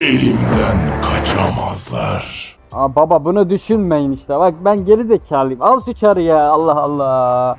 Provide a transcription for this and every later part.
Elimden kaçamazlar. Aa baba bunu düşünmeyin işte. Bak ben geri zekalıyım. Al şu çarı ya. Allah Allah.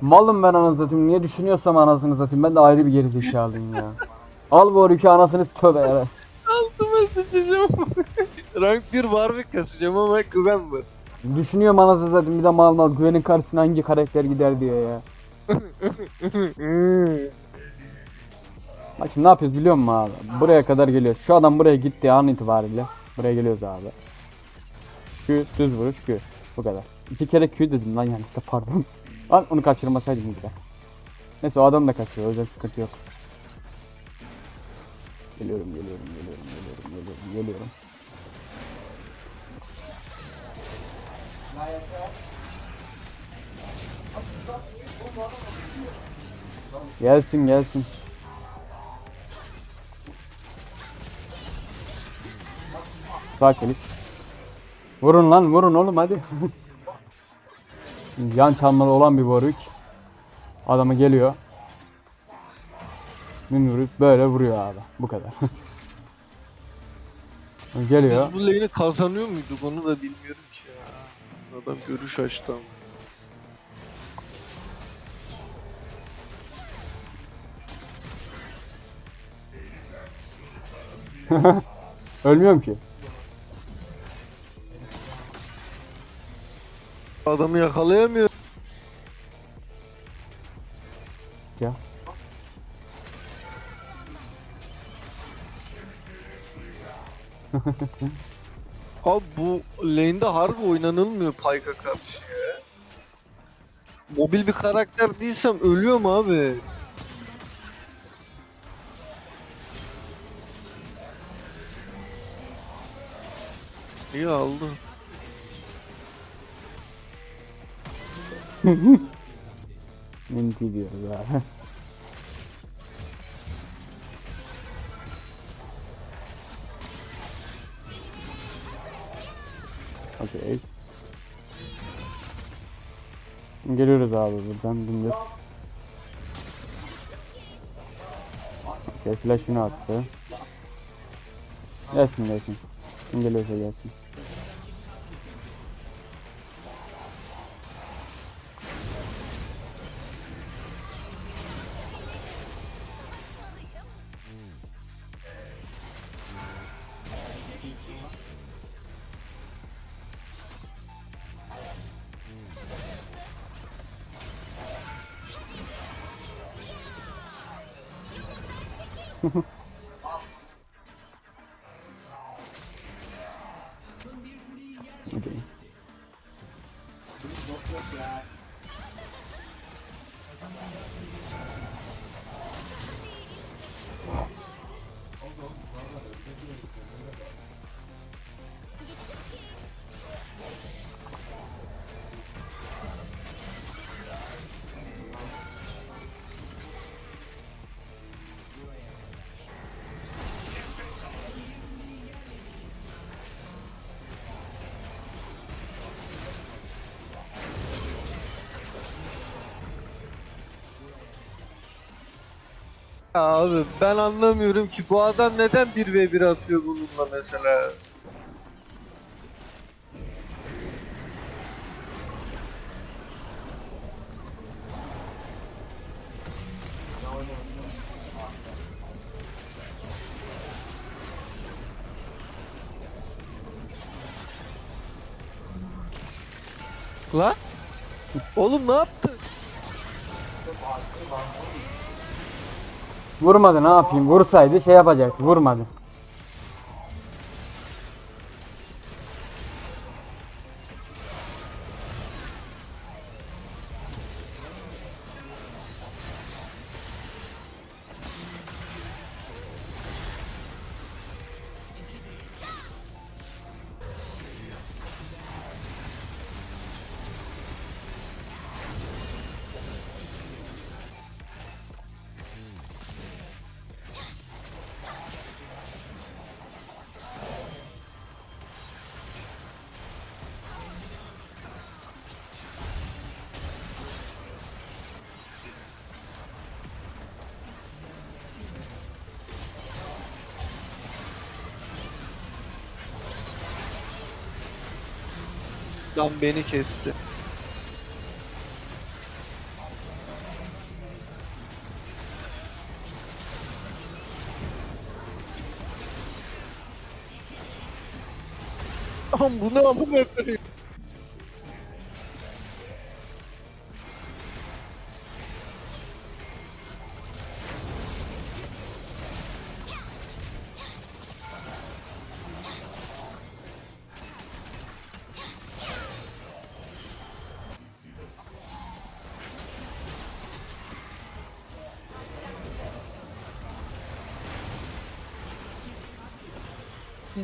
Malım ben anasını satayım. Niye düşünüyorsam anasını satayım. Ben de ayrı bir geri zekalıyım ya. Al bu orükü anasını tövbe ya. Altıma sıçacağım. Rank 1 Warwick kasacağım ama güven var. Düşünüyorum anasını satayım. Bir de mal mal güvenin karşısına hangi karakter gider diye ya. Bak şimdi ne yapıyoruz biliyor musun abi? Buraya kadar geliyoruz. Şu adam buraya gittiği an itibariyle. Buraya geliyoruz abi. Q düz vuruş Q. Bu kadar. İki kere Q dedim lan yani işte pardon. Lan onu kaçırmasaydım güzel. Neyse o adam da kaçıyor. O yüzden sıkıntı yok. Geliyorum geliyorum geliyorum geliyorum geliyorum geliyorum. Gelsin gelsin. Klik. Vurun lan vurun oğlum hadi. Yan çalmalı olan bir Warwick. Adamı geliyor. Min vurup böyle vuruyor abi. Bu kadar. geliyor. Biz bu lane'i kazanıyor muyduk onu da bilmiyorum ki ya. Adam görüş açtı ama. Ölmüyorum ki. Adamı yakalayamıyor. Ya. Abi bu lane'de harbi oynanılmıyor Pyke'a karşı ya. Mobil bir karakter değilsem ölüyorum abi. İyi aldı. Minti diyoruz abi. Okey. Geliyoruz abi buradan dümdüz. Okey flash'ını attı. Gelsin gelsin. Kim geliyorsa gelsin. Mm-hmm. Ya abi ben anlamıyorum ki bu adam neden 1v1 atıyor bununla mesela. Lan? Oğlum ne yaptı? Vurmadı ne yapayım? Vursaydı şey yapacak. Vurmadı. Adam beni kesti. Lan bu ne amına koyayım?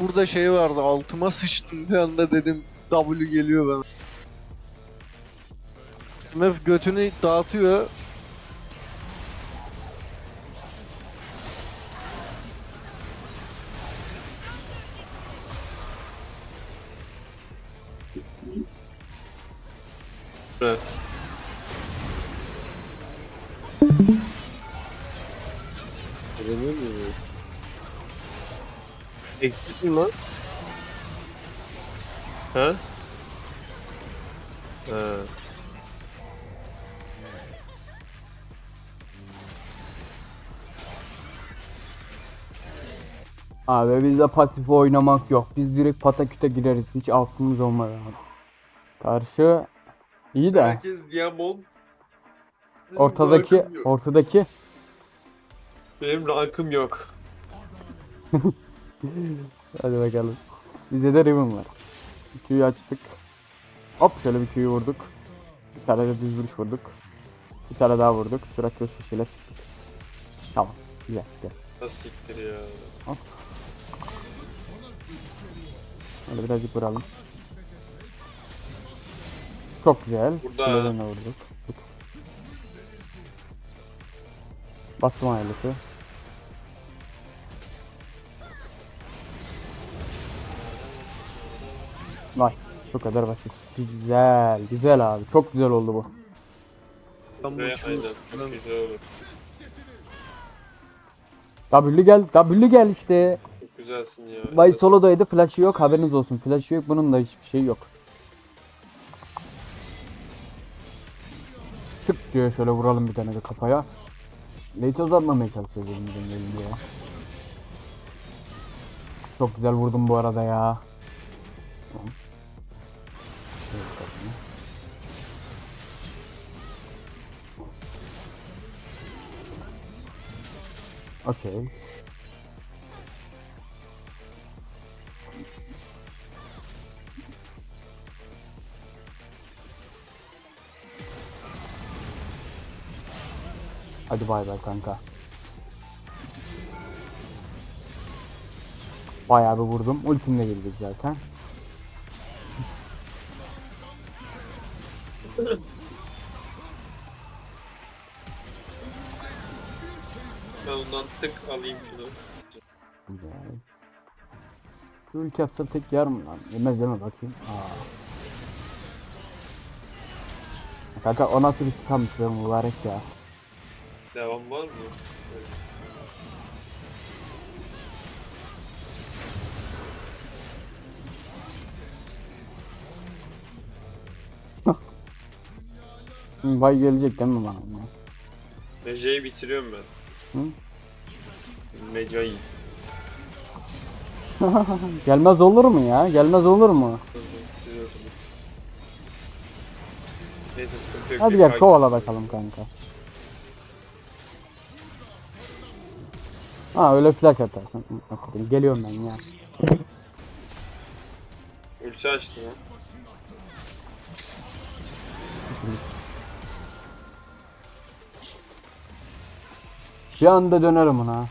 Burada şey vardı altıma sıçtım bir anda dedim W geliyor bana. MF götünü dağıtıyor. Evet. Mi lan? Ha? Ha. Abi bizde pasif oynamak yok. Biz direkt pataküte gireriz. Hiç aklımız olmaz abi. Karşı iyi de Herkes Diamond. Benim ortadaki rankım yok. ortadaki Benim rankım yok. hadi bakalım. Bizde de Riven var. Q'yu açtık. Hop şöyle bir Q'yu vurduk. Bir tane de düz vuruş vurduk. Bir tane daha vurduk. Sürat göz şişeyle çıktık. Tamam. Güzel güzel. Nasıl siktir ya. Öyle birazcık vuralım. Çok güzel. Burada. Kuleden de vurduk. Bastım ayarlısı. Nice. Bu kadar basit. Güzel. Güzel abi. Çok güzel oldu bu. Ben bu Ve çu- aynen. ben- Çok güzel olur. W gel. W gel işte. Çok güzelsin ya. Bay Solo'daydı. Flash'ı yok. Haberiniz olsun. Flash'ı yok. Bunun da hiçbir şey yok. Tık diyor şöyle vuralım bir tane de kafaya. Late uzatmamaya çalışıyoruz elimizden gelince ya. Çok güzel vurdum bu arada ya. Tamam. Okey. Hadi bay bay kanka. Bayağı bir vurdum. Ultimle girdik zaten. Ben ondan tık alayım şunu. Güzel. Şu ulti yapsam tek yer mi lan? Yemez mi? Bakayım. Aa. Kanka o nasıl bir sıkamış be mübarek ya. Devam var mı? Evet. Vay gelecek değil mi bana? Mece'yi bitiriyorum ben. Hı? Meca'yı. Gelmez olur mu ya? Gelmez olur mu? Siz öldürün. Neyse sıkıntı yok. Hadi gel kovala bakalım kanka. Ha öyle flash atarsın. Geliyorum ben ya. Ulti açtım ha. Bir anda dönerim ona.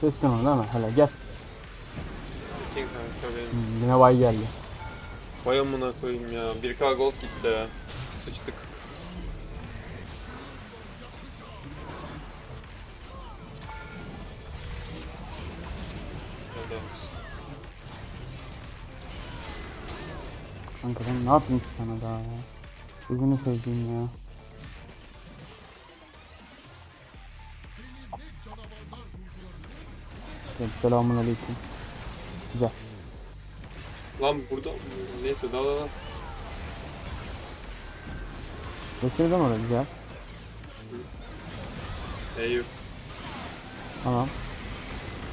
Teslim ol değil mi? Hele gel. Bitin kanka benim. Hı, Yine vay geldi. Vay amına koyayım ya. 1k gold gitti ya. Sıçtık. Kanka ben ne yapayım sana daha ya? Gözünü seveyim ya. Selamun aleyküm. Güzel. Lan burada neyse dal dal. Geçirdim oraya güzel. Eyüp. Tamam.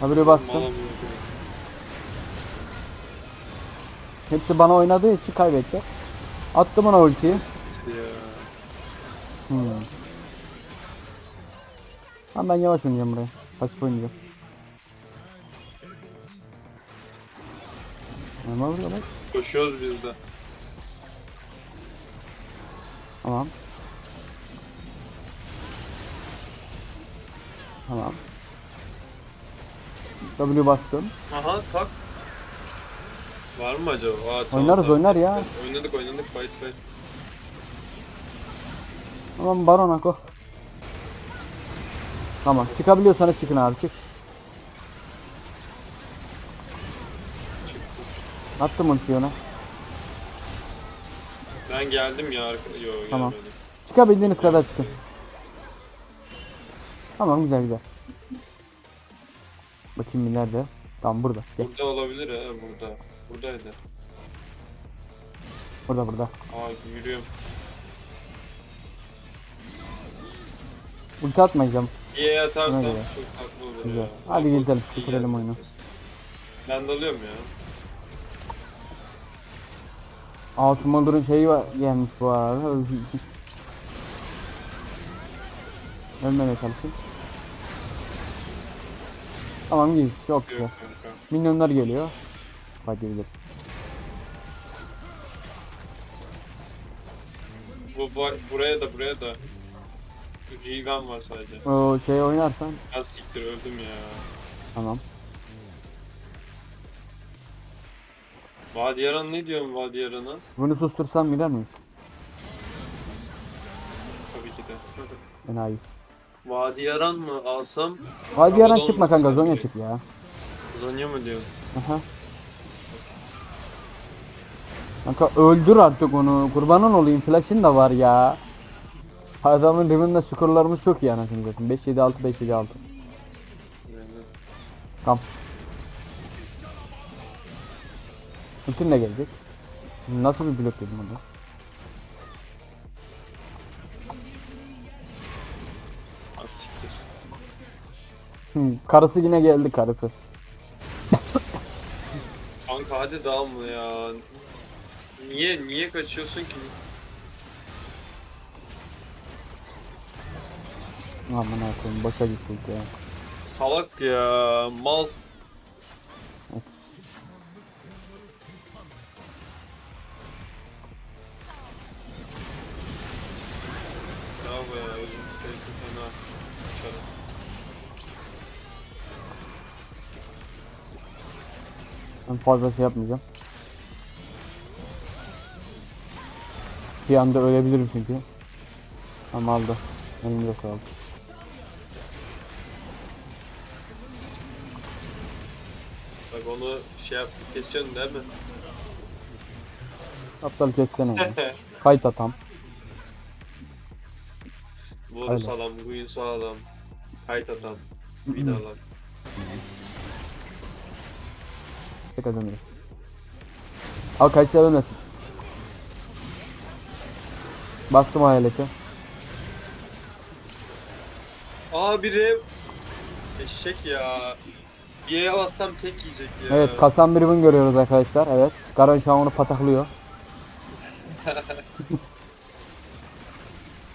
Haberi bastım. Mala mı? Hepsi bana oynadığı için kaybetti. Attım ona ultiyi. Hmm. Tamam ben yavaş oynayacağım buraya. Pasif oynayacağım. Ama burada bak. Koşuyoruz biz de. Tamam. Tamam. W bastım. Aha tak. Var mı acaba? Aa, tamam, Oynarız, tamam. oynar ya. Oynadık oynadık fight fight. Tamam Baron Ako. Tamam çıkabiliyorsanız çıkın abi çık. Attım ultiyi ona. Ben geldim ya arka... Yo Tamam. gelmedim. Çıkabildiğiniz kadar çıkın. Tamam güzel güzel. Bakayım bir nerede? Tamam burada. Gel. Burada olabilir ha burada. Buradaydı. Burada burada. Aa yürüyorum. Ulti atmayacağım. İyi atarsam Öyle. çok tatlı olur Güzel. ya. Hadi gidelim, bitirelim ya. oyunu. Ben dalıyorum ya. Asım Öldür'ün şeyi var, gelmiş bu arada. Ölmemeye çalışayım. Tamam giyiz. Çok güzel. Minyonlar geliyor. Hadi gidelim. Bu, bu buraya da buraya da. Riven var sadece. O şey oynarsan Ben siktir öldüm ya. tamam. Vadiyaran ne diyorsun Vadiyaran'a? Bunu sustursam gider miyiz? Tabii ki de. Enayi. Vadiyaran mı alsam? Hadi yaran Abaddon çıkma kanka sen Zonya çık ya. Zonya mı diyorsun? Aha. Kanka öldür artık onu. Kurbanın olayım. Flash'ın da var ya. Adamın Riven'la skorlarımız çok iyi anasını satayım. 5 7 6 5 7 6. Yani. Tamam. De gelecek. Nasıl bir blok? Ah siktir. Hı, karısı yine geldi karısı. Kanka hadi dalma ya. Niye niye kaçıyorsun ki? Aman koyayım boşa gittik ya. Salak ya, mal. Bravo ya, özüm tutarısı fena. Uçarım. Ben fazla şey yapmayacağım. Bir anda ölebilirim çünkü. Ama aldı. Elimde sağlık. Bak onu şey yap, kesiyorsun değil mi? Aptal kessene. Kayıt atam. Öyle. sağlam, bu sağlam. Kayıt atan. Vidalar. Tekrar dönüyoruz. Al Kayısı ölmesin. Bastım hayaleti. Aa biri eşek ya. Yere bassam tek yiyecek ya. Evet kasan bir ribbon görüyoruz arkadaşlar. Evet. Garan şu an onu pataklıyor.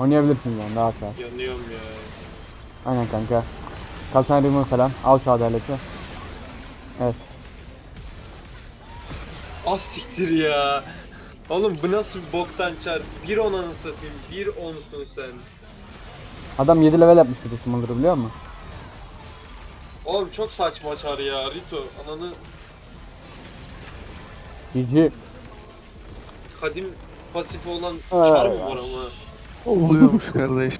Oynayabilirsiniz yani rahat rahat. Yanıyorum ya. Aynen kanka. Kasan ribbon falan. Al şu adaleti. Evet. Ah siktir ya. Oğlum bu nasıl bir boktan çar? Bir onanı satayım. Bir onsun sen. Adam 7 level yapmış bir de biliyor musun? Oğlum çok saçma çar ya. Rito ananı GG. kadim pasif olan çar mı var ama? Oluyormuş kardeş.